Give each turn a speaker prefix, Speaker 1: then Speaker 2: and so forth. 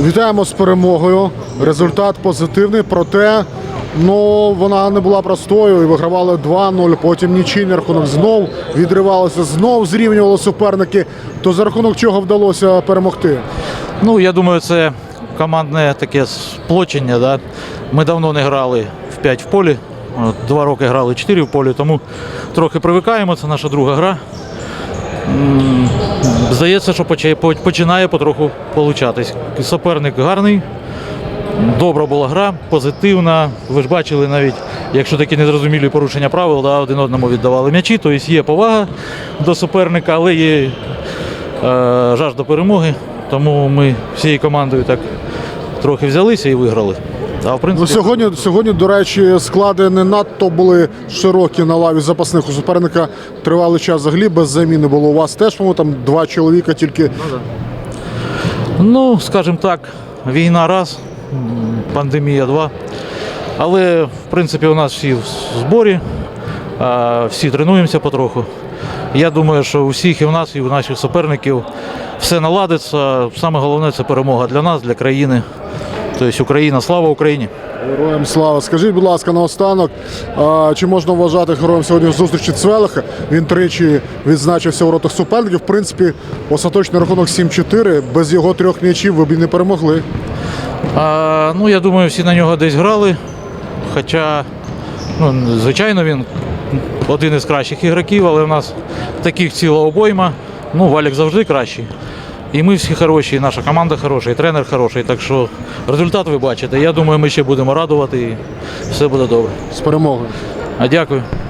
Speaker 1: Вітаємо з перемогою. Результат позитивний, проте ну, вона не була простою і вигравали 2-0. Потім нічийний рахунок знов відривалося, знов зрівнювали суперники. То за рахунок чого вдалося перемогти?
Speaker 2: Ну, я думаю, це командне таке сплочення. Да? Ми давно не грали в 5 в полі. Два роки грали 4 в полі, тому трохи привикаємо. Це наша друга гра. Здається, що починає потроху получатись. Суперник гарний. Добра була гра, позитивна. Ви ж бачили навіть, якщо такі незрозумілі порушення правил, да, один одному віддавали м'ячі, тобто є повага до суперника, але є е, жажда перемоги. Тому ми всією командою так трохи взялися і виграли. А в
Speaker 1: Ну, сьогодні, сьогодні, до речі, склади не надто були широкі на лаві запасних. У суперника тривалий час взагалі без заміни було. У вас теж, по-моєму, там два чоловіка тільки.
Speaker 2: ну, скажімо так, війна раз, пандемія два. Але в принципі у нас всі в зборі, а, всі тренуємося потроху. Я думаю, що у всіх і в нас, і у наших суперників все наладиться. Саме головне це перемога для нас, для країни. Тобто Україна, слава Україні!
Speaker 1: Героям слава. Скажіть, будь ласка, наостанок, а, чи можна вважати героєм сьогодні зустрічі Цвелиха? Він тричі відзначився у ротах суперників. В принципі, остаточний рахунок 7-4. Без його трьох м'ячів ви б і не перемогли.
Speaker 2: А, ну, я думаю, всі на нього десь грали. Хоча, ну, звичайно, він один із кращих ігроків, але в нас таких ціла обойма. Ну, Валік завжди кращий. І ми всі хороші, і наша команда хороша, і тренер хороший. Так що результат ви бачите. Я думаю, ми ще будемо радувати і все буде добре.
Speaker 1: З перемогою.
Speaker 2: А дякую.